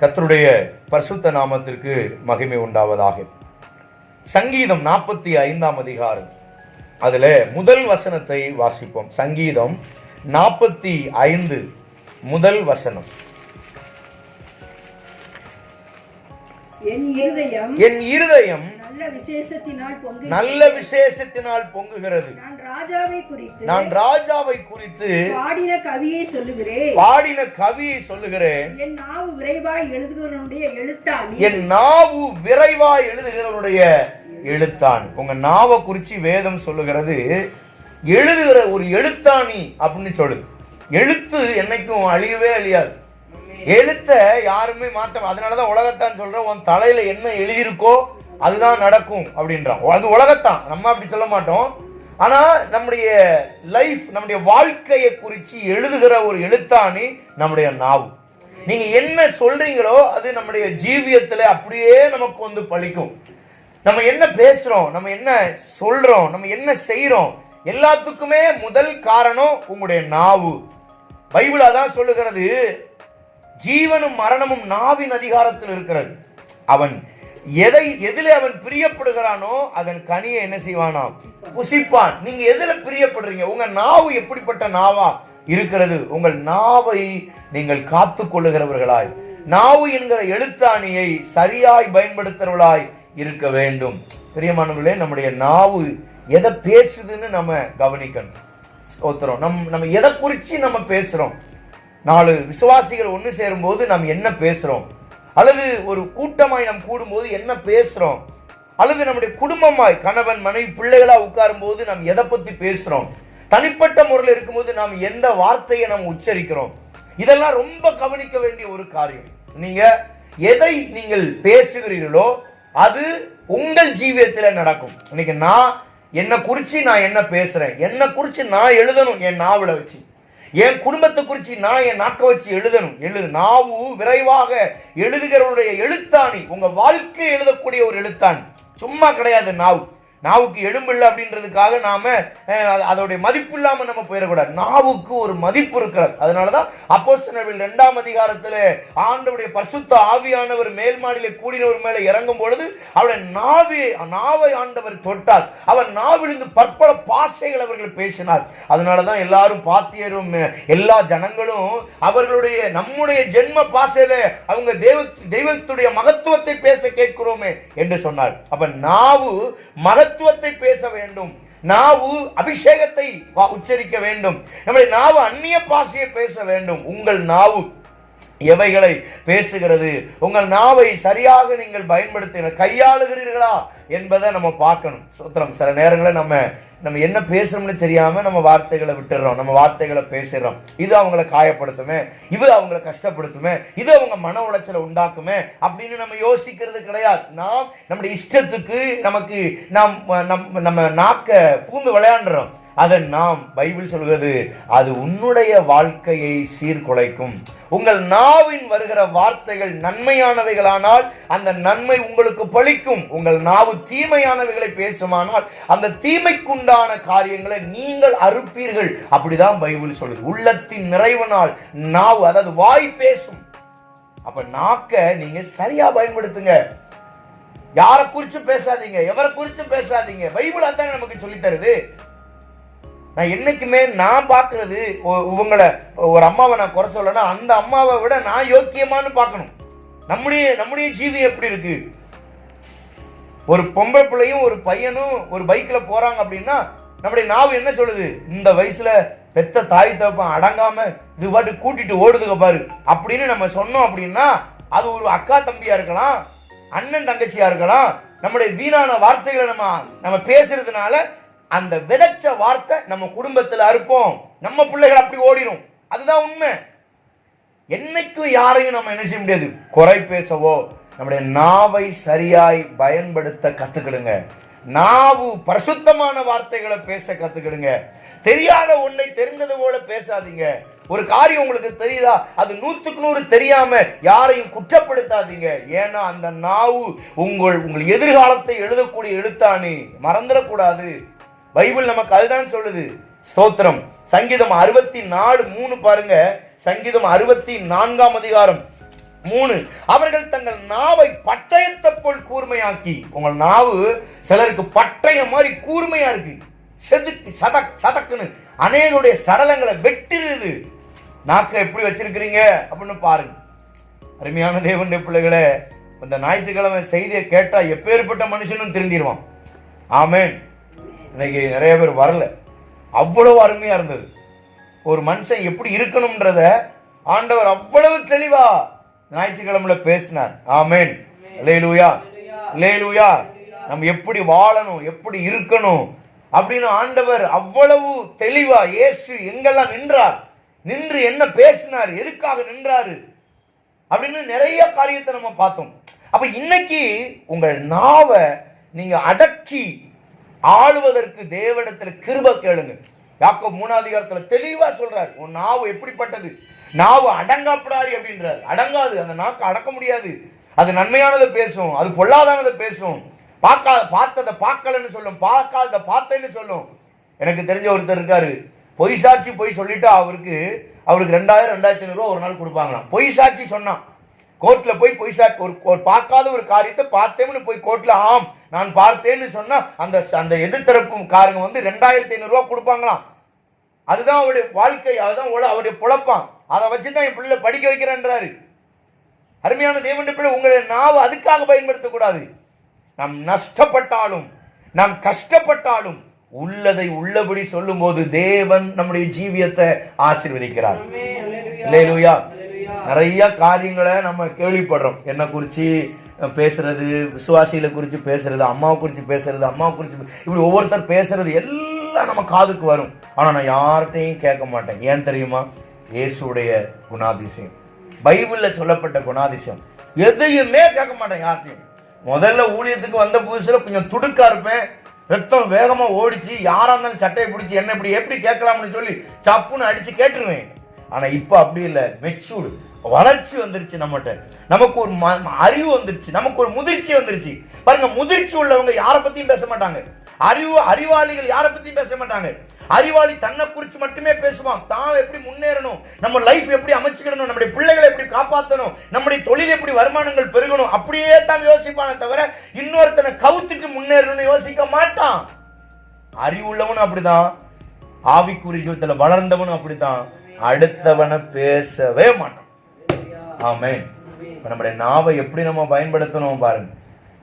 கர்த்தருடைய பரிசுத்த நாமத்திற்கு மகிமை உண்டாவதாக. சங்கீதம் நாற்பத்தி ஐந்தாம் அதிகாரம். அதுல முதல் வசனத்தை வாசிப்போம். சங்கீதம் நாற்பத்தி ஐந்து முதல் வசனம். என் இருதயம் என் இருதயம் நல்ல விசேஷத்தினால் பொங்குகிறது. நான் ராஜாவை குறித்து குறித்து பாடின கவியை சொல்லுகிறேன். பாடின கவியை சொல்லுகிறேன். என் நாவு விரைவாய் எழுதுகிறவனுடைய எழுத்தாணி என் நாவு விரைவா எழுதுகிறவனுடைய எழுத்தான். உங்க நாவை குறிச்சு வேதம் சொல்லுகிறது. எழுதுகிற ஒரு எழுத்தாணி அப்படின்னு சொல்லுது எழுத்து என்னைக்கும் அழியவே அழியாது. எழுத்த யாருமே மாத்த அதனாலதான் உலகத்தான் சொல்றேன். உன் தலையில என்ன எழுதியிருக்கோ அதுதான் நடக்கும் அப்படின்றான். அது உலகத்தான். நம்ம அப்படி சொல்ல மாட்டோம். ஆனா நம்முடைய லைஃப் நம்முடைய வாழ்க்கையை குறித்து எழுதுகிற ஒரு எழுத்தாணி நம்முடைய நாவு. நீங்க என்ன சொல்றீங்களோ அது நம்முடைய ஜீவியத்துல அப்படியே நமக்கு வந்து பழிக்கும். நம்ம என்ன பேசுறோம் நம்ம என்ன சொல்றோம் நம்ம என்ன செய்கிறோம் எல்லாத்துக்குமே முதல் காரணம் உங்களுடைய நாவு. பைபிள் அதான் சொல்லுகிறது ஜீவனும் மரணமும் நாவின் அதிகாரத்தில் இருக்கிறது. அவன் எதை எதில் அவன் பிரியப்படுகிறானோ அதன் கனியை என்ன செய்வானாம்? புசிப்பான். நீங்க எதுல பிரியப்படுறீங்க? உங்க நாவு எப்படிப்பட்ட நாவா இருக்கிறது? உங்கள் நாவை நீங்கள் காத்து கொள்ளுகிறவர்களாய். நாவு என்கிற எழுத்தாணியை சரியாய் பயன்படுத்துறவர்களாய் இருக்க வேண்டும். பிரியமானவர்களே நம்முடைய நாவு எதை பேசுதுன்னு நம்ம கவனிக்கணும். ஸ்தோத்திரம். நம் நம்ம எதை குறித்து நம்ம பேசுகிறோம் நாலு விசுவாசிகள் ஒன்று சேரும்போது நாம் என்ன பேசுகிறோம் அல்லது ஒரு கூட்டமாய் நாம் கூடும்போது என்ன பேசுகிறோம் அல்லது நம்முடைய குடும்பமாய் கணவன் மனைவி பிள்ளைகளாக உட்காரும் போது நாம் எதை பற்றி பேசுகிறோம் தனிப்பட்ட முறையில் இருக்கும்போது நாம் எந்த வார்த்தையை நாம் உச்சரிக்கிறோம்? இதெல்லாம் ரொம்ப கவனிக்க வேண்டிய ஒரு காரியம். நீங்கள் எதை நீங்கள் பேசுகிறீர்களோ அது உங்கள் ஜீவியத்தில் நடக்கும். இன்னைக்கு நான் என்னை குறித்து நான் என்ன பேசுகிறேன் என்னை குறித்து நான் எழுதணும் என் நாவலை வச்சு. என் குடும்பத்தை குறித்து நான் என் நாக்க வச்சு எழுதணும். எழுது. நாவு விரைவாக எழுதுகிறவருடைய எழுத்தாணி. உங்கள் வாழ்க்கை எழுதக்கூடிய ஒரு எழுத்தாணி. சும்மா கிடையாது நாவு. நாவுக்கு எலும்பு இல்லை அப்படின்றதுக்காக நாம அதோடைய மதிப்பு இல்லாம நம்ம போயிடக்கூடாது. நாவுக்கு ஒரு மதிப்பு இருக்கிறது. அதனாலதான் அப்போஸ்தலர்கள் இரண்டாம் அதிகாரத்துல ஆண்டவுடைய பசுத்த ஆவியானவர் மேல் மாடியிலே கூடினவர் மேல இறங்கும் பொழுது அவருடைய நாவே நாவை ஆண்டவர் தொட்டார். அவர் நாவிலிருந்து பற்பல பாசைகள் அவர்கள் பேசினார். அதனாலதான் எல்லாரும் பாத்தியரும் எல்லா ஜனங்களும் அவர்களுடைய நம்முடைய ஜென்ம பாசையில அவங்க தெய்வ தெய்வத்துடைய மகத்துவத்தை பேச கேட்கிறோமே என்று சொன்னார். அப்ப நாவு மகத்துவத்தை பேச வேண்டும். நாவு அபிஷேகத்தை உச்சரிக்க வேண்டும். நம்முடைய நாவு அந்நிய பாஷையை பேச வேண்டும். உங்கள் நாவு எவைகளை பேசுகிறது? உங்கள் நாவை சரியாக நீங்கள் பயன்படுத்த கையாளுகிறீர்களா என்பதை நம்ம பார்க்கணும். சூத்திரம் சில நேரங்களில் நம்ம நம்ம என்ன பேசுறோம்னு தெரியாம நம்ம வார்த்தைகளை விட்டுடுறோம் நம்ம வார்த்தைகளை பேசிடுறோம் இது அவங்கள காயப்படுத்துமே இது அவங்கள கஷ்டப்படுத்துமே இது அவங்க மன உளைச்சலை உண்டாக்குமே அப்படின்னு நம்ம யோசிக்கிறது கிடையாது. நாம் நம்முடைய இஷ்டத்துக்கு நமக்கு நாம் நம் நம்ம நாக்க பூந்து விளையாண்டுறோம். அதை நாம் பைபிள் சொல்கிறது அது உன்னுடைய வாழ்க்கையை சீர்குலைக்கும். உங்கள் நாவின் வருகிற வார்த்தைகள் நன்மையானவைகளானால் அந்த நன்மை உங்களுக்கு பழிக்கும். உங்கள் நாவு தீமையானவைகளை பேசுமானால் அந்த தீமைக்குண்டான காரியங்களை நீங்கள் அறுப்பீர்கள். அப்படிதான் பைபிள் சொல்லுது. உள்ளத்தின் நிறைவுனால் நாவு அதாவது வாய் பேசும். அப்ப நாக்க நீங்க சரியா பயன்படுத்துங்க. யாரை குறிச்சு பேசாதீங்க எவரை குறிச்சு பேசாதீங்க. பைபிள் அதான் நமக்கு சொல்லி தருது நான் என்னைக்குமே நான் பார்க்கறது இவங்களை ஒரு அம்மாவை நான் குறை சொல்லனா அந்த அம்மாவை விட நான் யோக்கியமான்னு பார்க்கணும். நம்முடைய நம்முடைய ஜீவி எப்படி இருக்கு? ஒரு பொம்பளை பிள்ளையும் ஒரு பையனும் ஒரு பைக்கில் போகிறாங்க அப்படின்னா நம்முடைய நாவு என்ன சொல்லுது? இந்த வயசில் பெத்த தாய் தப்பம் அடங்காமல் இது பாட்டு கூட்டிட்டு ஓடுதுங்க பாரு. அப்படின்னு நம்ம சொன்னோம் அப்படின்னா அது ஒரு அக்கா தம்பியாக இருக்கலாம் அண்ணன் தங்கச்சியாக இருக்கலாம் நம்முடைய வீணான வார்த்தைகளை நம்ம நம்ம பேசுறதுனால அந்த விதைச்ச வார்த்தை நம்ம குடும்பத்தில் அறுப்போம். நம்ம பிள்ளைகள் அப்படி ஓடிடும் அதுதான் உண்மை. என்னைக்கும் யாரையும் நம்ம என்ன செய்ய முடியாது? குறை பேசவோ நம்முடைய நாவை சரியாய் பயன்படுத்த கத்துக்கிடுங்க. நாவு பரிசுத்தமான வார்த்தைகளை பேச கத்துக்கிடுங்க. தெரியாத ஒன்றை தெரிந்தது போல பேசாதீங்க. ஒரு காரியம் உங்களுக்கு தெரியுதா? அது நூற்றுக்கு நூறு தெரியாம யாரையும் குற்றப்படுத்தாதீங்க. ஏன்னா அந்த நாவு உங்கள் உங்கள் எதிர்காலத்தை எழுதக்கூடிய எழுத்தானு மறந்துடக்கூடாது. பைபிள் நமக்கு அதுதான் சொல்லுது. ஸ்தோத்திரம். சங்கீதம் அறுபத்தி நாலு மூணு பாருங்க. சங்கீதம் அறுபத்தி நான்காம் அதிகாரம் மூணு. அவர்கள் தங்கள் நாவை பட்டயத்தை போல் கூர்மையாக்கி உங்கள் நாவு சிலருக்கு பட்டயம் மாதிரி கூர்மையா இருக்கு. செதுக்கு சதக் சதக்குன்னு அநேகருடைய சடலங்களை வெட்டிடுது நாக்கை எப்படி வச்சிருக்கிறீங்க? அப்படின்னு பாருங்க. அருமையான தேவனுடைய பிள்ளைகளை இந்த ஞாயிற்றுக்கிழமை செய்தியை கேட்டால் எப்பேற்பட்ட மனுஷனும் திருந்திடுவான் ஆமேன். இன்னைக்கு நிறைய பேர் வரல. அவ்வளோ அருமையாக இருந்தது. ஒரு மனுஷன் எப்படி இருக்கணும்ன்றத ஆண்டவர் அவ்வளவு தெளிவா ஞாயிற்றுக்கிழமையில பேசினார். ஆமேன். லேலுயா லேலுயா நம்ம எப்படி வாழணும் எப்படி இருக்கணும் அப்படின்னு ஆண்டவர் அவ்வளவு தெளிவா இயேசு எங்கெல்லாம் நின்றார் நின்று என்ன பேசினார் எதுக்காக நின்றாரு அப்படின்னு நிறைய காரியத்தை நம்ம பார்த்தோம். அப்ப இன்னைக்கு உங்கள் நாவை நீங்க அடக்கி ஆளுவதற்கு தேவனத்தில் கிருப கேளுங்க. யாக்கோ மூணாதிகாரத்தில் தெளிவாக தெளிவா சொல்றார் உன் நாவு எப்படிப்பட்டது? நாவு அடங்காப்படாது அப்படின்றார். அடங்காது அந்த நாக்கு அடக்க முடியாது. அது நன்மையானதை பேசும் அது பொல்லாதானதை பேசும். பார்க்காத பார்த்ததை பார்க்கலன்னு சொல்லும் பார்க்காத பார்த்தேன்னு சொல்லும். எனக்கு தெரிஞ்ச ஒருத்தர் இருக்காரு. பொய் சாட்சி பொய் சொல்லிட்டு அவருக்கு அவருக்கு ரெண்டாயிரம் ரெண்டாயிரத்தி ஐநூறுரூவா ஒரு நாள் கொடுப்பாங்களாம். பொய் சாட்சி சொன்னான். கோர்ட்டில் போய் பொய் சாட்சி ஒரு பார்க்காத ஒரு காரியத்தை பார்த்தேன்னு போய் கோர்ட்டில் ஆம் நான் பார்த்தேன்னு சொன்னா அந்த அந்த எதிர்த்தரப்பும் காரங்க வந்து ரெண்டாயிரத்தி ஐநூறுரூவா கொடுப்பாங்களாம். அதுதான் அவருடைய வாழ்க்கை அதுதான் அவருடைய புழப்பான் அதை வச்சு தான் என் பிள்ளை படிக்க வைக்கிறேன்றாரு. அருமையான தேவனுடைய பிள்ளை உங்களுடைய நாவு அதுக்காக பயன்படுத்தக்கூடாது. நாம் நஷ்டப்பட்டாலும் நாம் கஷ்டப்பட்டாலும் உள்ளதை உள்ளபடி சொல்லும்போது தேவன் நம்முடைய ஜீவியத்தை ஆசீர்வதிக்கிறார். அல்லேலூயா நிறைய காரியங்களை நம்ம கேள்விப்படுறோம். என்ன குறிச்சு? பேசுகிறது பேசுறது விசுவாசிகளை குறித்து பேசுறது அம்மாவை குறித்து பேசுறது அம்மாவை குறித்து இப்படி ஒவ்வொருத்தர் பேசுறது எல்லாம் நம்ம காதுக்கு வரும். ஆனால் நான் யார்கிட்டையும் கேட்க மாட்டேன். ஏன் தெரியுமா? இயேசுடைய குணாதிசயம். பைபிளில் சொல்லப்பட்ட குணாதிசயம். எதையுமே கேட்க மாட்டேன் யார்கிட்டையும். முதல்ல ஊழியத்துக்கு வந்த புதுசில் கொஞ்சம் துடுக்கா இருப்பேன். ரத்தம் வேகமாக ஓடிச்சு யாராக இருந்தாலும் சட்டையை பிடிச்சி என்ன இப்படி எப்படி கேட்கலாம்னு சொல்லி சப்புன்னு அடித்து கேட்டுருவேன். ஆனால் இப்போ அப்படி இல்லை. மெச்சூர்டு. வளர்ச்சி வந்துருச்சு நம்மகிட்ட. நமக்கு ஒரு ம- அறிவு வந்துருச்சு. நமக்கு ஒரு முதிர்ச்சி வந்துருச்சு. பாருங்க முதிர்ச்சி உள்ளவங்க யாரை பத்தியும் பேச மாட்டாங்க. அறிவு அறிவாளிகள் யாரை பத்தியும் பேச மாட்டாங்க. அறிவாளி தன்னை குறித்து மட்டுமே பேசுவான். தான் எப்படி முன்னேறணும் நம்ம லைஃப் எப்படி அமைச்சுக்கிடணும் நம்முடைய பிள்ளைகளை எப்படி காப்பாற்றணும் நம்முடைய தொழில் எப்படி வருமானங்கள் பெருகணும் அப்படியே தான் யோசிப்பானே தவிர இன்னொருத்தனை கவுத்துட்டு முன்னேறணும்னு யோசிக்க மாட்டான். அறிவுள்ளவனும் அப்படிதான். ஆவிக்குரிய வளர்ந்தவனும் அப்படித்தான் அடுத்தவனை பேசவே மாட்டான். ஆமென். இப்போ நம்முடைய நாவை எப்படி நம்ம பயன்படுத்தணும் பாருங்க.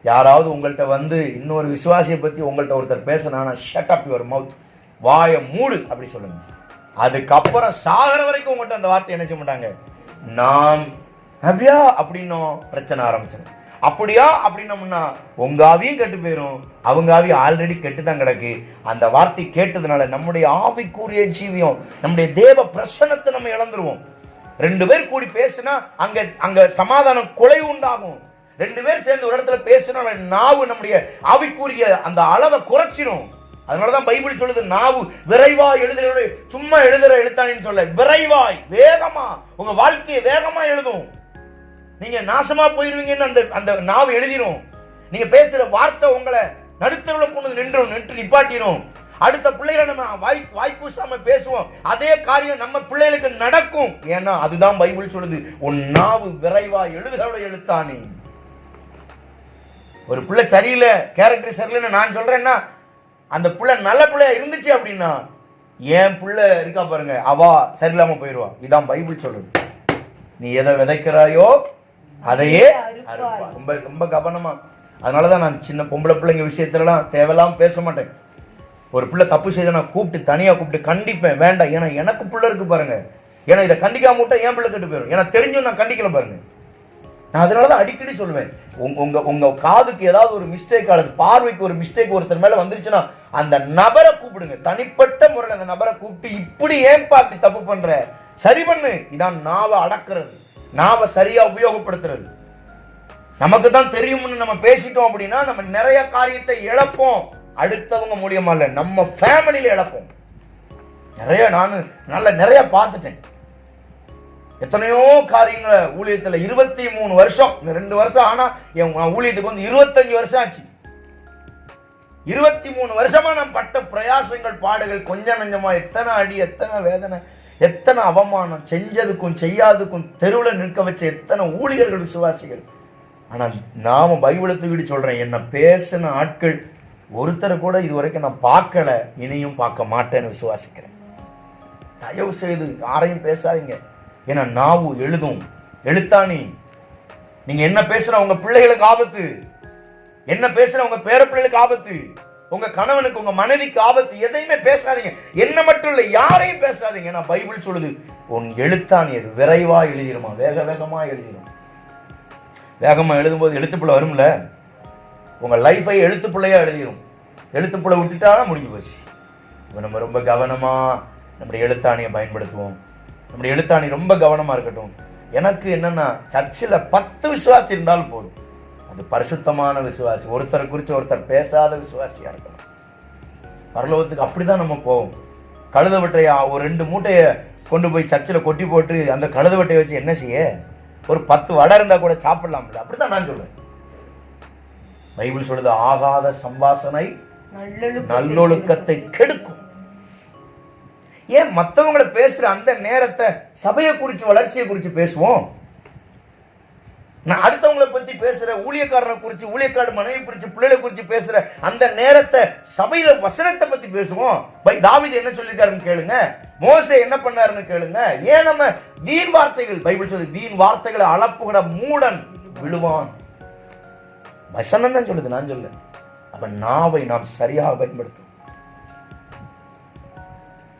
யாராவது உங்கள்கிட்ட வந்து இன்னொரு விசுவாசியை பற்றி உங்கள்கிட்ட ஒருத்தர் பேசினா ஷட் அப் யுவர் மவுத் வாயை மூடு அப்படி சொல்லுங்க. அதுக்கப்புறம் சாகர வரைக்கும் உங்கள்கிட்ட அந்த வார்த்தை என்ன செய்ய மாட்டாங்க? நாம் அப்படியா? அப்படின்னும் பிரச்சனை ஆரம்பிச்சிடும் அப்படியா? அப்படின்னம்னா உங்க ஆவியும் கெட்டு போயிடும் அவங்க ஆவி ஆல்ரெடி கெட்டு தான் கிடக்கு. அந்த வார்த்தை கேட்டதுனால நம்முடைய ஆவிக்குரிய ஜீவியம் நம்முடைய தேவ பிரசன்னத்தை நம்ம இழந்துருவோம். ரெண்டு பேர் கூடி பேசினா அங்க அங்க சமாதானம் கொலை உண்டாகும். ரெண்டு பேர் சேர்ந்து ஒரு இடத்துல பேசினா நாவு நம்முடைய ஆவிக்குரிய அந்த அளவை குறைச்சிரும். அதனாலதான் பைபிள் சொல்லுது நாவு விரைவாய் எழுதுகிற சும்மா எழுதுற எழுத்தானின்னு சொல்ல விரைவாய் வேகமா உங்க வாழ்க்கையை வேகமா எழுதும். நீங்க நாசமா போயிருவீங்கன்னு அந்த அந்த நாவு எழுதிரும். நீங்க பேசுற வார்த்தை உங்களை நடுத்தரவுல கொண்டு வந்து நின்றும் நின்று நிப்பாட்டிரும். அடுத்த பிள்ளைகளை நம்ம வாய் வாய்ப்பூசாம பேசுவோம். அதே காரியம் நம்ம பிள்ளைகளுக்கு நடக்கும். ஏன்னா அதுதான் பைபிள் சொல்லுது. உன் நாவு விரைவா எழுதுகளோட எழுத்தானே ஒரு பிள்ளை சரியில்லை கேரக்டர் சரியில்லைன்னு நான் சொல்றேன்னா அந்த பிள்ளை நல்ல பிள்ளையா இருந்துச்சு அப்படின்னா என் பிள்ளை இருக்கா பாருங்க அவா சரியில்லாம போயிடுவா இதான் பைபிள் சொல்லுது. நீ எதை விதைக்கிறாயோ அதையே ரொம்ப ரொம்ப கவனமா. அதனாலதான் நான் சின்ன பொம்பளை பிள்ளைங்க விஷயத்துலலாம் தேவையில்லாம பேச மாட்டேன். ஒரு பிள்ளை தப்பு செய்த நான் கூப்பிட்டு தனியாக கூப்பிட்டு கண்டிப்பேன் வேண்டாம். ஏன்னா எனக்கு பிள்ளை இருக்கு பாருங்க. ஏன்னா இதை கண்டிக்காம விட்டா ஏன் பிள்ளை கெட்டு போயிடும் ஏன்னா தெரிஞ்சும் நான் கண்டிக்கல பாருங்க. நான் அதனால தான் அடிக்கடி சொல்லுவேன் உங்க உங்க உங்க காதுக்கு ஏதாவது ஒரு மிஸ்டேக் அல்லது பார்வைக்கு ஒரு மிஸ்டேக் ஒருத்தர் மேல வந்துருச்சுன்னா அந்த நபரை கூப்பிடுங்க. தனிப்பட்ட முறையில் அந்த நபரை கூப்பிட்டு இப்படி ஏன் அப்படி தப்பு பண்ற? சரி பண்ணு. இதான் நாவை அடக்குறது. நாவை சரியா உபயோகப்படுத்துறது. நமக்கு தான் தெரியும்னு நம்ம பேசிட்டோம் அப்படின்னா நம்ம நிறைய காரியத்தை இழப்போம். அடுத்தவங்க மூலியமா இல்லை நம்ம ஃபேமிலியில் இழப்போம். நிறைய நான் நல்ல நிறைய பார்த்துட்டேன். எத்தனையோ காரியங்களை ஊழியத்தில் இருபத்தி மூணு வருஷம் இந்த ரெண்டு வருஷம் ஆனால் என் ஊழியத்துக்கு வந்து இருபத்தஞ்சு வருஷம் ஆச்சு. இருபத்தி மூணு வருஷமா நான் பட்ட பிரயாசங்கள் பாடுகள் கொஞ்சம் நஞ்சமா எத்தனை அடி எத்தனை வேதனை எத்தனை அவமானம் செஞ்சதுக்கும் செய்யாததுக்கும் தெருவில் நிற்க வச்ச எத்தனை ஊழியர்கள் விசுவாசிகள். ஆனால் நாம பைபிளை தூக்கிட்டு சொல்றேன் என்ன பேசின ஆட்கள் ஒருத்தரை கூட இதுவரைக்கும் நான் பார்க்கல இனியும் பார்க்க மாட்டேன்னு விசுவாசிக்கிறேன். தயவு செய்து யாரையும் பேசாதீங்க. ஏன்னா நாவு எழுதும். எழுத்தாணி நீங்க என்ன பேசுற உங்க பிள்ளைகளுக்கு ஆபத்து. என்ன பேசுற உங்க பேர பிள்ளைகளுக்கு ஆபத்து. உங்க கணவனுக்கு உங்க மனைவிக்கு ஆபத்து. எதையுமே பேசாதீங்க. என்ன மட்டும் இல்ல யாரையும் பேசாதீங்க. நான் பைபிள் சொல்லுது உன் எழுத்தாணி அது விரைவா எழுதிருமா? வேக வேகமா எழுதிரும். வேகமா எழுதும்போது எழுத்துப்புள்ள வரும்ல? உங்கள் லைஃபை எழுத்துப்பிள்ளையாக எழுதிடும் எழுத்துப்புள்ள விட்டுட்டா முடிஞ்சு போச்சு. இப்போ நம்ம ரொம்ப கவனமாக நம்முடைய எழுத்தாணியை பயன்படுத்துவோம். நம்முடைய எழுத்தாணி ரொம்ப கவனமாக இருக்கட்டும். எனக்கு என்னன்னா சர்ச்சில் பத்து விசுவாசி இருந்தாலும் போதும். அது பரிசுத்தமான விசுவாசி. ஒருத்தரை குறித்து ஒருத்தர் பேசாத விசுவாசியாக இருக்கணும். பரலோகத்துக்கு அப்படிதான் நம்ம போவோம். கழுத வட்டையை ஒரு ரெண்டு மூட்டையை கொண்டு போய் சர்ச்சில் கொட்டி போட்டு அந்த கழுதவட்டையை வச்சு என்ன செய்ய? ஒரு பத்து வடை இருந்தால் கூட சாப்பிடலாம்ல. அப்படிதான் நான் சொல்லுவேன் பைபிள் சொல்லுது ஆகாத சம்பாசனை நல்லொழுக்கத்தை கெடுக்கும். ஏன் மத்தவங்களை பேசுற அந்த நேரத்தை சபையை குறிச்சு வளர்ச்சியை குறிச்சு பேசுவோம்? நான் அடுத்தவங்களை பத்தி பேசுற ஊழியக்காரனை குறிச்சு ஊழியக்கார மனைவி குறிச்சு பிள்ளைகளை குறிச்சு பேசுற அந்த நேரத்தை சபையில வசனத்தை பத்தி பேசுவோம். பை தாவீது என்ன சொல்லிருக்காருன்னு கேளுங்க. மோசே என்ன பண்ணாருன்னு கேளுங்க. ஏன் நம்ம வீண் வார்த்தைகள் பைபிள் சொல்லுது வீண் வார்த்தைகளை அளப்புகிற மூடன் விழுவான். வசனம் தான் சொல்லுது நான் சொல்ல அப்ப நாவை நாம் சரியாக பயன்படுத்தும்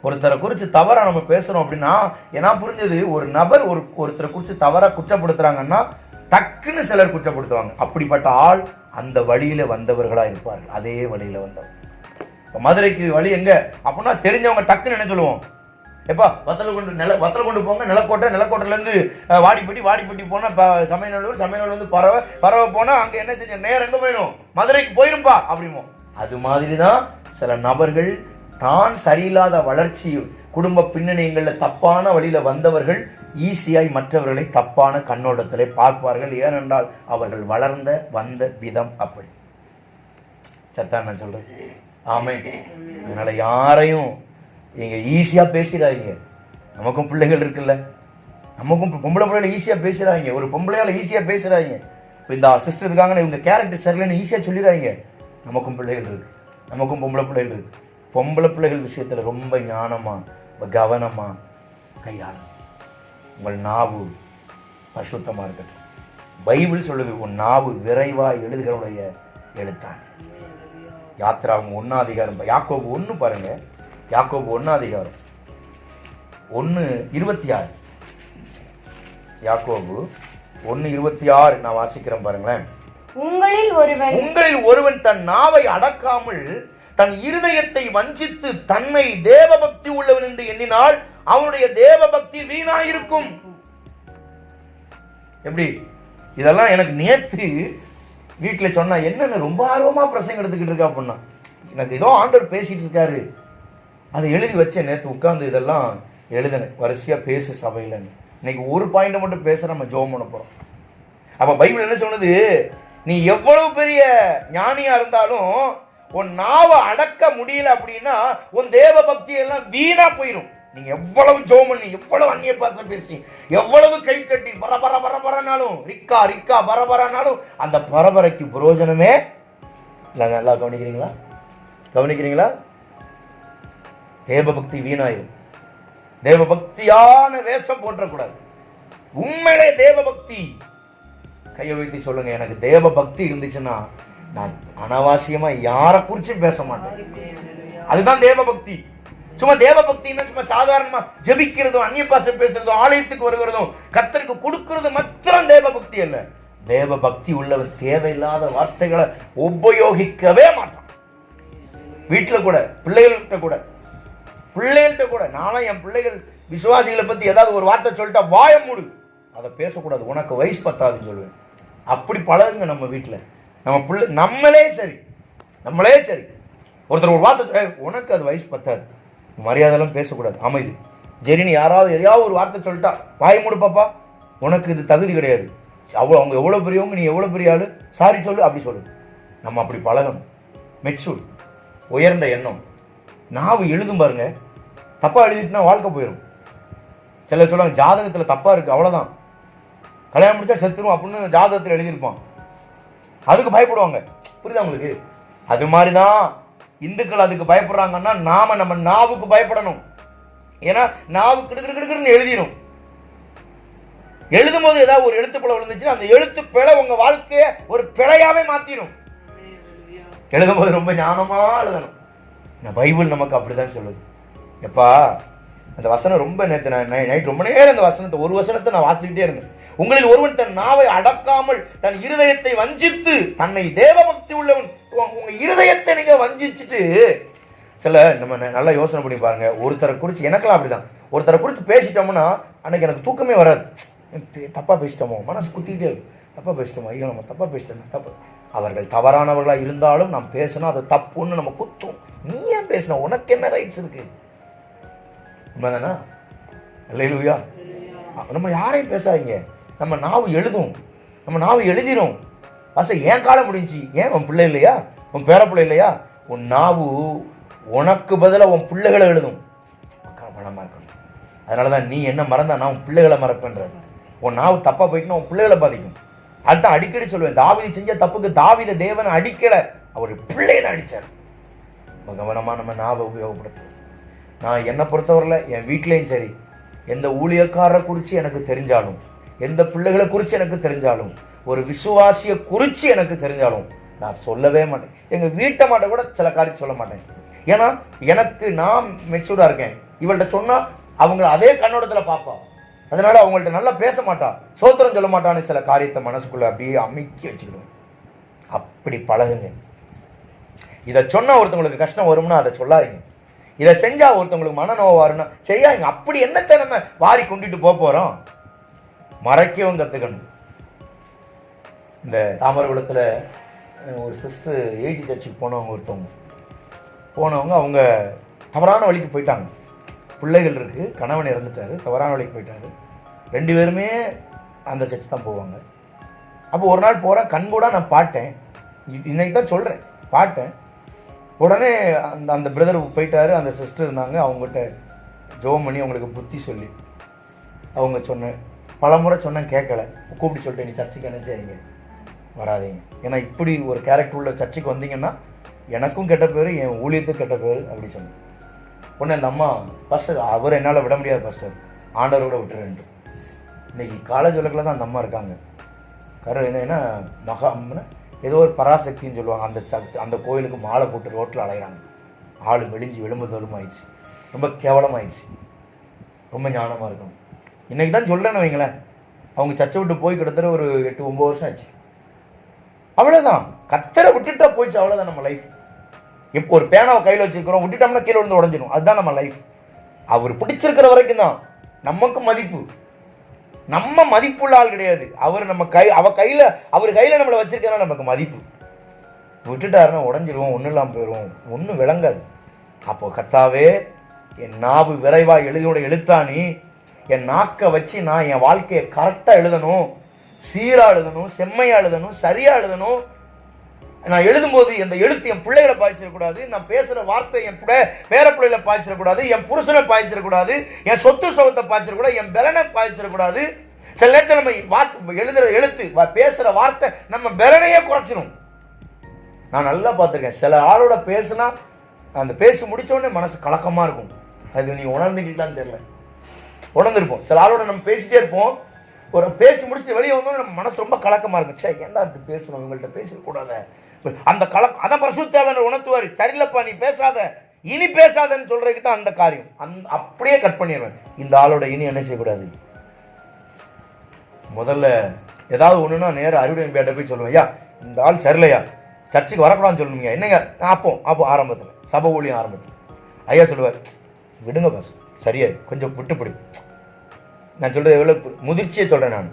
ஒருத்தரை குறித்து தவறா நம்ம பேசுறோம் அப்படின்னா ஏன்னா புரிஞ்சது ஒரு நபர் ஒரு ஒருத்தரை குறித்து தவறா குற்றப்படுத்துறாங்கன்னா டக்குன்னு சிலர் குற்றப்படுத்துவாங்க. அப்படிப்பட்ட ஆள் அந்த வழியில வந்தவர்களா இருப்பார்கள். அதே வழியில வந்தவர் இப்ப மதுரைக்கு வழி எங்க? அப்படின்னா தெரிஞ்சவங்க டக்குன்னு என்ன சொல்லுவோம்? எப்பா வத்தல கொண்டு நில வத்தல கொண்டு போங்க நிலக்கோட்டை நிலக்கோட்டையிலேருந்து வாடிப்பட்டி வாடிப்பட்டி போனால் சமயநல்லூர் சமயநல்லூர் வந்து பறவை பறவை போனால் அங்கே என்ன செஞ்ச நேரம் எங்கே போயிடும் மதுரைக்கு போயிரும்பா அப்படிமோ அது மாதிரி தான் சில நபர்கள் தான் சரியில்லாத வளர்ச்சி குடும்ப பின்னணியங்களில் தப்பான வழியில் வந்தவர்கள் ஈஸியாய் மற்றவர்களை தப்பான கண்ணோட்டத்தில் பார்ப்பார்கள். ஏனென்றால் அவர்கள் வளர்ந்த வந்த விதம் அப்படி. சத்தான் நான் சொல்கிறேன் ஆமே அதனால் யாரையும் நீங்கள் ஈஸியாக பேசிடாதீங்க. நமக்கும் பிள்ளைகள் இருக்குல்ல. நமக்கும் பொம்பளை பிள்ளைகள் ஈஸியாக பேசுகிறாங்க ஒரு பொம்பளையால் ஈஸியாக பேசுகிறாங்க இப்போ இந்த சிஸ்டர் இருக்காங்கன்னு இவங்க கேரக்டர் சரியில்லைன்னு ஈஸியாக சொல்லிடுறாங்க நமக்கும் பிள்ளைகள் இருக்குது நமக்கும் பொம்பளை பிள்ளைகள் இருக்குது பொம்பளை பிள்ளைகள் விஷயத்தில் ரொம்ப ஞானமாக கவனமாக கையாளும் உங்கள் நாவு பசுத்தமாக இருக்கட்டும். பைபிள் சொல்லுது உன் நாவு விரைவாக எழுதுகிறவுடைய எழுத்தான் யாத்திராவும் ஒன்றாதிகாரம் யாக்கோபு ஒன்று பாருங்கள் யாக்கோபு ஒன்னாதிகாரம் ஒன்று இருபத்தி ஆறு. யாக்கோபு ஒன்று இருபத்தி ஆறு நான் வாசிக்கிறேன் பாருங்களேன். உங்களில் ஒருவன் உங்களில் ஒருவன் தன் நாவை அடக்காமல் தன் இருதயத்தை வஞ்சித்து தன்னை தேவபக்தி உள்ளவன் என்று எண்ணினால் அவனுடைய தேவபக்தி வீணாயிருக்கும். எப்படி? இதெல்லாம் எனக்கு நேத்து வீட்டுல சொன்னா என்னென்ன ரொம்ப ஆர்வமா பிரசங்க எடுத்துக்கிட்டு இருக்கா அப்படின்னா எனக்கு ஏதோ ஆண்டவர் பேசிட்டு இருக்காரு. அதை எழுதி வச்சேன் நேற்று உட்காந்து இதெல்லாம் எழுதினேன். வரிசையாக பேசு சபையில். இன்னைக்கு ஒரு பாயிண்ட் மட்டும் பேச நம்ம ஜோம் பண்ண போகிறோம் அப்போ பைபிள் என்ன சொன்னது நீ எவ்வளவு பெரிய ஞானியாக இருந்தாலும் உன் நாவை அடக்க முடியல அப்படின்னா உன் தேவ பக்தி எல்லாம் வீணா போயிடும் நீங்க எவ்வளவு ஜோம் பண்ணி எவ்வளவு அந்நிய பாசம் பேசி எவ்வளவு கை தட்டி பர பர பர பரனாலும் ரிக்கா ரிக்கா பரபரனாலும் அந்த பரபரைக்கு புரோஜனமே இல்லை. நல்லா கவனிக்கிறீங்களா? கவனிக்கிறீங்களா? தேவபக்தி வீணாயிரும். தேவபக்தியான வேஷம் போற்றக்கூடாது. உண்மையிலே தேவபக்தி. கையை வைத்து சொல்லுங்க எனக்கு தேவ பக்தி இருந்துச்சுன்னா நான் அனாவசியமா யாரை குறிச்சும் பேச மாட்டேன். அதுதான் தேவபக்தி. சும்மா தேவபக்தின்னா சும்மா சாதாரணமா ஜபிக்கிறதும் அந்நிய பாசம் பேசுறதும் ஆலயத்துக்கு வருகிறதும் கத்தருக்கு கொடுக்கறது மாத்திரம் தேவபக்தி அல்ல. தேவ பக்தி உள்ளவன் தேவையில்லாத வார்த்தைகளை உபயோகிக்கவே மாட்டான் வீட்டில் கூட பிள்ளைகள்கிட்ட கூட பிள்ளைகள்கிட்ட கூட நானும் என் பிள்ளைகள் விசுவாசிகளை பற்றி ஏதாவது ஒரு வார்த்தை சொல்லிட்டா வாய மூடு. அதை பேசக்கூடாது. உனக்கு வயசு பத்தாதுன்னு சொல்லுவேன். அப்படி பழகுங்க நம்ம வீட்டில். நம்ம பிள்ளை நம்மளே சரி. நம்மளே சரி. ஒருத்தர் ஒரு வார்த்தை உனக்கு அது வயசு பத்தாது. மரியாதைலாம் பேசக்கூடாது. அமைதி. ஜெரினி யாராவது எதையாவது ஒரு வார்த்தை சொல்லிட்டா வாய் மூடு பாப்பா. உனக்கு இது தகுதி கிடையாது. அவ்வளோ அவங்க எவ்வளோ பெரியவங்க நீ எவ்வளோ பெரிய ஆள்? சாரி சொல்லு அப்படி சொல்லு. நம்ம அப்படி பழகணும். மெச்சூர் உயர்ந்த எண்ணம். நாவு எழுதும் பாருங்க. தப்பாக எழுதிட்டுனா வாழ்க்கை போயிடும் சிலர் சொல்லுவாங்க ஜாதகத்தில் தப்பாக இருக்குது அவ்வளோதான் கல்யாணம் முடிச்சா செத்துரும் அப்படின்னு ஜாதகத்தில் எழுதியிருப்பான். அதுக்கு பயப்படுவாங்க. புரியுதா உங்களுக்கு? அது மாதிரி தான் இந்துக்கள் அதுக்கு பயப்படுறாங்கன்னா நாம நம்ம நாவுக்கு பயப்படணும். ஏன்னா நாவு கிடுக்கிடுக்கிடுன்னு எழுதிடும் எழுதும் போது ஏதாவது ஒரு எழுத்து பிழை விழுந்துச்சுன்னா அந்த எழுத்து பிழை உங்கள் வாழ்க்கையை ஒரு பிழையாவே மாற்றிடும் எழுதும் போது ரொம்ப ஞானமாக எழுதணும். பைபிள் நமக்கு அப்படிதான் சொல்லுது. எப்பா அந்த வசனம் ரொம்ப நேற்று நான் நைட் ரொம்ப நேரம் அந்த வசனத்தை ஒரு வசனத்தை நான் வாசிக்கிட்டே இருந்தேன். உங்களில் ஒருவன் தன் நாவை அடக்காமல் தன் இருதயத்தை வஞ்சித்து தன்னை தேவ பக்தி உள்ளவன் உங்க- இருதயத்தை நீங்க வஞ்சிச்சுட்டு சில நம்ம நல்லா யோசனை பண்ணி பாருங்க. ஒருத்தரை குறித்து எனக்கெல்லாம் அப்படிதான். ஒருத்தரை குறித்து பேசிட்டோம்னா அன்னைக்கு எனக்கு தூக்கமே வராது. தப்பாக தப்பா பேசிட்டோமோ? மனசு குத்திக்கிட்டே இருக்கும். தப்பா பேசிட்டோமோ? ஐயோ நம்ம தப்பா பேசிட்டோம்? தப்பு. அவர்கள் தவறானவர்களாக இருந்தாலும் நாம் பேசணும் அது தப்புன்னு நம்ம குத்தும் நீ ஏன் பேசின? உனக்கு என்ன ரைட்ஸ் இருக்கு? உண்மைதானா? அல்லையா நம்ம யாரையும் பேசாதீங்க. நம்ம நாவு எழுதும். நம்ம நாவு எழுதிரும். அசை ஏன் காலம் முடிஞ்சு. ஏன் உன் பிள்ளை இல்லையா? உன் பேரப்பிள்ளை இல்லையா? உன் நாவு உனக்கு பதிலாக உன் பிள்ளைகளை எழுதும். கவனமாக இருக்கணும். அதனால தான் நீ என்ன மறந்தா நான் உன் பிள்ளைகளை மறப்பேன்ற. உன் நாவு தப்பாக போயிட்டுனா உன் பிள்ளைகளை பாதிக்கும். அதுதான் அடிக்கடி சொல்லுவேன் தாவிதி செஞ்ச தப்புக்கு தாவித தேவனை அடிக்கலை. அவர் பிள்ளையனை அடிச்சார். நம்ம கவனமாக நம்ம நாவை உபயோகப்படுத்துவோம் நான் என்னை பொறுத்தவரையில் என் வீட்லேயும் சரி எந்த ஊழியக்காரரை குறித்து எனக்கு தெரிஞ்சாலும் எந்த பிள்ளைகளை குறித்து எனக்கு தெரிஞ்சாலும் ஒரு விசுவாசியை குறித்து எனக்கு தெரிஞ்சாலும் நான் சொல்லவே மாட்டேன். எங்கள் வீட்டை மாட்ட கூட சில காரியம் சொல்ல மாட்டேன். ஏன்னா எனக்கு நான் மெச்சூர்டாக இருக்கேன். இவள்கிட்ட சொன்னால் அவங்க அதே கண்ணோட்டத்தில் பார்ப்பான் அதனால் அவங்கள்ட்ட நல்லா பேச மாட்டான் சோத்திரம் சொல்ல மாட்டான்னு சில காரியத்தை மனசுக்குள்ளே அப்படியே அமுக்கி வச்சுக்கிடுவேன். அப்படி பழகுங்க. இதை சொன்னால் ஒருத்தவங்களுக்கு கஷ்டம் வரும்னா அதை சொல்லாதீங்க. இதை செஞ்சால் ஒருத்தவங்களுக்கு மனநோவு வரும்னா செய்யாதீங்க. அப்படி என்னத்தை நம்ம வாரி கொண்டுட்டு போக போகிறோம் மறைக்கவும் கற்றுக்கணும் இந்த தாமரகுளத்தில் ஒரு சிஸ்டர் ஏஜி சர்ச்சுக்கு போனவங்க ஒருத்தவங்க. போனவங்க அவங்க தவறான வழிக்கு போயிட்டாங்க. பிள்ளைகள் இருக்குது கணவன் இறந்துட்டாரு தவறான வழிக்கு போயிட்டாரு. ரெண்டு பேருமே அந்த சர்ச்சு தான் போவாங்க. அப்போ ஒரு நாள் போகிறேன் கண்கூட நான் பாட்டேன் இன்னைக்கு தான் சொல்கிறேன் பாட்டேன் உடனே அந்த அந்த பிரதர் போயிட்டாரு அந்த சிஸ்டர் இருந்தாங்க அவங்ககிட்ட ஜோம் பண்ணி அவங்களுக்கு புத்தி சொல்லி அவங்க சொன்னேன் பலமுறை சொன்னேன் கேட்கல. கூப்பிட்டு சொல்லிட்டு நீ சர்ச்சுக்கு என்ன செய்யுங்க வராதீங்க. ஏன்னா இப்படி ஒரு கேரக்டர் உள்ள சர்ச்சுக்கு வந்தீங்கன்னா எனக்கும் கெட்ட பேர் என் ஊழியத்துக்கு கெட்ட பேர் அப்படி சொன்னேன். உடனே அந்த அம்மா ஃபஸ்ட்டு அவர் என்னால் விட முடியாது ஃபஸ்ட்டு ஆண்டவரோட விட்டுறேன்ட்டு இன்னைக்கு காலேஜ் உலகில் தான் அந்த அம்மா இருக்காங்க. கரு என்னன்னா மகா அம்மனை ஏதோ ஒரு பராசக்தின்னு சொல்லுவாங்க. அந்த சக்தி அந்த கோயிலுக்கு மாலை போட்டு ரோட்டில் அலைகிறாங்க ஆள் மெலிஞ்சு எலும்பு தோலுமாயிடுச்சு ரொம்ப கேவலமாயிடுச்சு. ரொம்ப ஞானமாக இருக்கணும். இன்றைக்கி தான் சொல்கிறேன்னு வைங்களேன். அவங்க சர்ச்சை விட்டு போய் கிட்டத்தட்ட ஒரு எட்டு ஒம்பது வருஷம் ஆச்சு. அவ்வளோதான் கத்தரை விட்டுட்டா போயிடுச்சு. அவ்வளோதான் நம்ம லைஃப் இப்போ ஒரு பேனாவை கையில் வச்சுருக்கிறோம். விட்டுட்டோம்னா கீழே விழுந்து உடஞ்சிடும் அதுதான் நம்ம லைஃப் அவர் பிடிச்சிருக்கிற வரைக்கும் தான். நமக்கு மதிப்பு. நம்ம மதிப்புள்ள ஆள் கிடையாது. அவர் நம்ம கை அவ கையில் அவர் கையில் நம்மளை வச்சிருக்கா நமக்கு மதிப்பு. விட்டுட்டாருன்னா உடஞ்சிருவோம் ஒன்றும் இல்லாமல் போயிடுவோம். ஒன்றும் விளங்காது. அப்போ கத்தாவே என் நாவு விரைவாக எழுதியோட எழுத்தாணி என் நாக்கை வச்சு நான் என் வாழ்க்கையை கரெக்டாக எழுதணும். சீராக எழுதணும் செம்மையா எழுதணும் சரியாக எழுதணும். நான் எழுதும்போது இந்த எழுத்து என் பிள்ளைகளை பாய்ச்சிடக்கூடாது நான் பேசுகிற வார்த்தை என் பிள்ளை பேர பிள்ளைகளை பாய்ச்சிடக்கூடாது என் புருஷனை பாய்ச்சிடக்கூடாது என் சொத்து சுகத்தை பாய்ச்சிடக்கூடாது என் பெலனை பாய்ச்சிடக்கூடாது. சில நேரத்தில் நம்ம வாஸ் எழுதுகிற எழுத்து பேசுகிற வார்த்தை நம்ம பலனையே குறைச்சிடும் நான் நல்லா பார்த்துருக்கேன். சில ஆளோட பேசுனா அந்த பேசி முடித்தோடனே மனசு கலக்கமாக இருக்கும். அது நீ உணர்ந்துக்கிட்டான்னு தெரியல. உணர்ந்துருப்போம். சில ஆளோட நம்ம பேசிட்டே இருப்போம். ஒரு பேசி முடிச்சுட்டு வெளியே வந்தோம் நம்ம மனசு ரொம்ப கலக்கமாக இருக்கும். சே ஏன்டா இப்படி பேசணும்? இவங்கள்ட்ட பேசக்கூடாத அந்த கலக்கம் அதான் பரிசுத்தேவன் உணர்த்துவார். சரியில்லப்பா நீ பேசாத. இனி பேசாதன்னு சொல்றதுக்கு தான் அந்த காரியம். அந் அப்படியே கட் பண்ணிடுவேன். இந்த ஆளோட இனி என்ன செய்யக்கூடாது? முதல்ல ஏதாவது ஒன்றுனா நேரம் அறுவடை பேட்ட போய் சொல்லுவேன். ஐயா இந்த ஆள் சரியில்லையா? சர்ச்சுக்கு வரக்கூடாதுன்னு சொல்லணுங்க என்னங்க? அப்போ அப்போ ஆரம்பத்தில். சபை ஊழியம் ஆரம்பத்தில். ஐயா சொல்லுவார் விடுங்க பாஸ் சரியா கொஞ்சம் விட்டுப்பிடி. நான் சொல்கிற எவ்வளோ முதிர்ச்சியை சொல்கிறேன் நான்.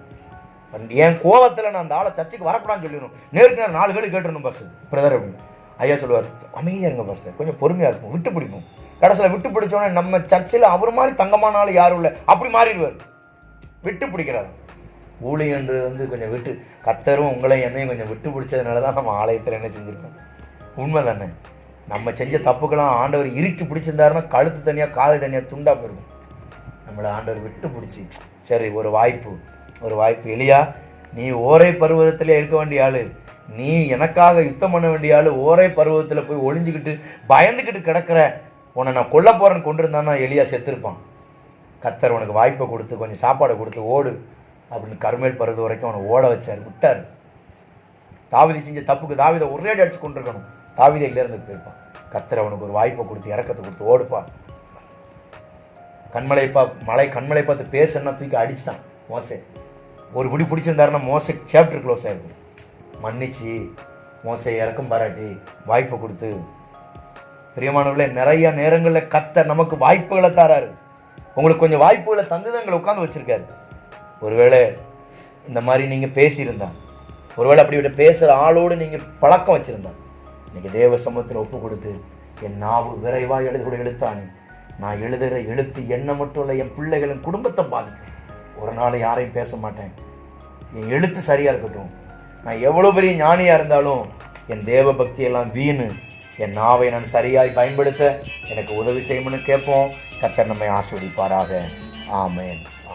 என் கோவத்தில் நான் அந்த ஆளை சர்ச்சுக்கு வரக்கூடாதுன்னு சொல்லிடணும். நேருக்கு நேரம் நாலு பேர் கேட்டுருணும் பஸ் பிரதர் அப்படின்னு ஐயா சொல்லுவார் அமைதியாக இருங்க ஃபஸ்ட்டு கொஞ்சம் பொறுமையாக இருக்கும் விட்டு பிடிக்கும் கடைசியில் விட்டு பிடிச்சோன்னே நம்ம சர்ச்சில் அவர் மாதிரி தங்கமான ஆள் யாரும் இல்லை. அப்படி மாறிடுவார். விட்டு பிடிக்கிறாரு. ஊழியன்றது வந்து கொஞ்சம் விட்டு கத்தரும் உங்களையும் என்னையும் கொஞ்சம் விட்டு பிடிச்சதுனால தான் நம்ம ஆலயத்தில் என்ன செஞ்சுருக்கோம். உண்மை தானே. நம்ம செஞ்ச தப்புக்கெல்லாம் ஆண்டவர் இறுக்கி பிடிச்சிருந்தாருன்னா கழுத்து தனியாக காது தனியாக துண்டாக போயிருக்கும். நம்மளை ஆண்டவர் விட்டு பிடிச்சி சரி ஒரு வாய்ப்பு. ஒரு வாய்ப்பு. இல்லையா நீ ஓரை பருவதத்திலே இருக்க வேண்டிய ஆள். நீ எனக்காக யுத்தம் பண்ண வேண்டிய ஆளு. ஓரை பருவத்தில் போய் ஒளிஞ்சுக்கிட்டு பயந்துக்கிட்டு கிடக்கிற உன்னை நான் கொல்ல போகிறேன்னு கொண்டு இருந்தான்னா எளியா செத்துருப்பான். கத்தர் உனக்கு வாய்ப்பை கொடுத்து கொஞ்சம் சாப்பாடை கொடுத்து ஓடு அப்படின்னு கருமேல் பருவது வரைக்கும் அவனை ஓட வச்சார். விட்டார். தாவிதி செஞ்ச தப்புக்கு தாவிதை ஒரே அடி அடிச்சு கொண்டிருக்கணும் தாவிதை இருந்து போயிருப்பான். கத்தர் அவனுக்கு ஒரு வாய்ப்பை கொடுத்து இறக்கத்தை கொடுத்து ஓடுப்பா. கண்மலை பா மலை கண்மலை பார்த்து பேசுன்னா தூக்கி அடிச்சுதான் மோசே. ஒரு பிடி பிடிச்சிருந்தாருன்னா மோசே சாப்டர் க்ளோஸ் ஆயிருக்கும் மன்னிச்சு மோசை இறக்கம் பாராட்டி வாய்ப்பை கொடுத்து. பிரியமானவர்களே நிறைய நேரங்களில் கத்த நமக்கு வாய்ப்புகளை தாராரு உங்களுக்கு கொஞ்சம் வாய்ப்புகளை தந்து எங்களை உட்காந்து வச்சுருக்காரு. ஒருவேளை இந்த மாதிரி நீங்கள் பேசியிருந்தா ஒருவேளை அப்படி பேசுகிற ஆளோடு நீங்கள் பழக்கம் வச்சுருந்தா இன்றைக்கி தேவ சமூகத்தில் ஒப்பு கொடுத்து என் நாவு விரைவாக எழுதுகூட எழுத்தானே. நான் எழுதுகிற எழுத்து என்ன மட்டும் இல்லை என் பிள்ளைகளின் குடும்பத்தை பாதிக்கும். ஒரு நாள் யாரையும் பேச மாட்டேன். என் எழுத்து சரியாக இருக்கட்டும். நான் எவ்வளோ பெரிய ஞானியாக இருந்தாலும் என் தேவ பக்தியெல்லாம் வீணு. என் நாவை நான் சரியாய் பயன்படுத்த எனக்கு உதவி செய்யணும்னு கேட்போம். கத்தர் நம்மை ஆஸ்வதிப்பாராக ஆமேன்.